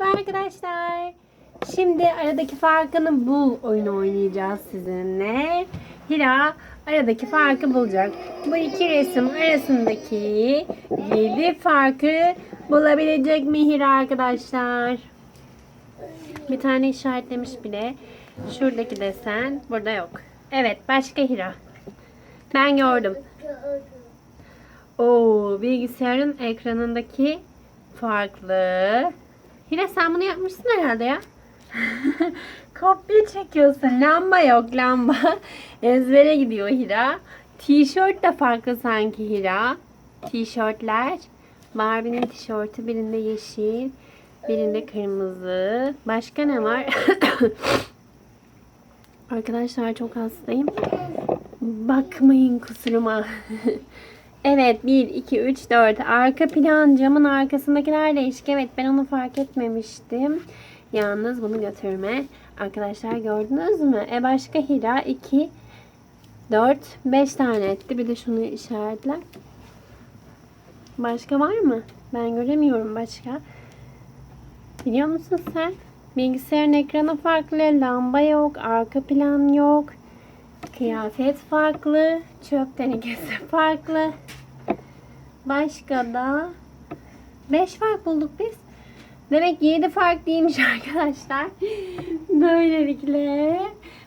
Merhaba arkadaşlar. Şimdi aradaki farkını bul oyunu oynayacağız sizinle. Hira aradaki farkı bulacak. Bu iki resim arasındaki 7 farkı bulabilecek mi Hira arkadaşlar? Bir tane işaretlemiş bile. Şuradaki desen burada yok. Evet başka Hira. Ben gördüm. Oo, bilgisayarın ekranındaki farklı. Hira sen bunu yapmışsın herhalde ya. Kopya çekiyorsun. Lamba yok lamba. Ezbere gidiyor Hira. Tişört de farklı sanki Hira. Tişörtler. Barbie'nin tişörtü birinde yeşil, birinde kırmızı. Başka ne var? Arkadaşlar çok hastayım. Bakmayın kusuruma. evet 1, 2, 3, 4. Arka plan camın arkasındakiler değişik. Evet ben onu fark etmemiştim. Yalnız bunu götürme. Arkadaşlar gördünüz mü? E başka Hira 2, 4, 5 tane etti. Bir de şunu işaretle. Başka var mı? Ben göremiyorum başka. Biliyor musun sen? Bilgisayarın ekranı farklı, lamba yok, arka plan yok. Kıyafet farklı, çöp tenekesi farklı. Başka da 5 fark bulduk biz. Demek 7 fark değilmiş arkadaşlar. Böylelikle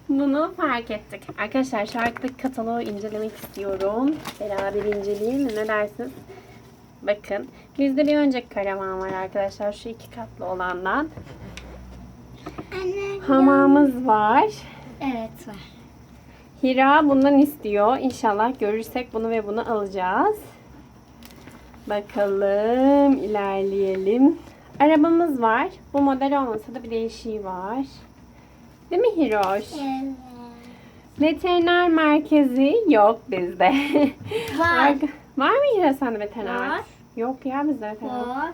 bunu fark ettik. Arkadaşlar şu arkadaki kataloğu incelemek istiyorum. Beraber inceleyelim mi? Ne dersiniz? Bakın. Bizde bir önceki karavan var arkadaşlar. Şu iki katlı olandan. Anne. Hamamımız var. Evet var. Hira bundan istiyor. İnşallah görürsek bunu ve bunu alacağız. Bakalım ilerleyelim. Arabamız var. Bu model olmasa da bir değişiği var. Değil mi Hiroş? Evet. Veteriner merkezi yok bizde. Var. Var mı Hira sende veteriner? Var. Yok ya bizde veteriner. Var.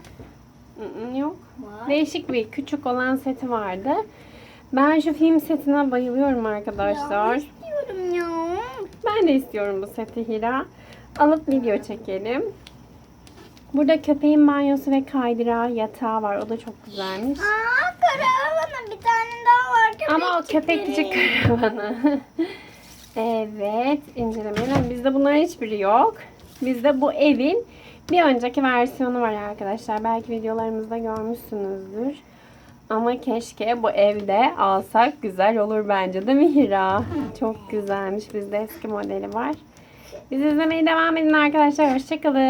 Yok. Var. Değişik bir küçük olan seti vardı. Ben şu film setine bayılıyorum arkadaşlar. Ya. Ben de istiyorum bu seti Hira. Alıp video çekelim. Burada köpeğin banyosu ve kaydırağı yatağı var. O da çok güzelmiş. Aa karavana bir tane daha var. Köpek Ama o köpekçik karavanı. evet, incelemeyelim. Bizde bunların hiçbiri yok. Bizde bu evin bir önceki versiyonu var arkadaşlar. Belki videolarımızda görmüşsünüzdür. Ama keşke bu evde alsak güzel olur bence değil mi Hira? Çok güzelmiş. Bizde eski modeli var. Bizi izlemeye devam edin arkadaşlar. Hoşçakalın.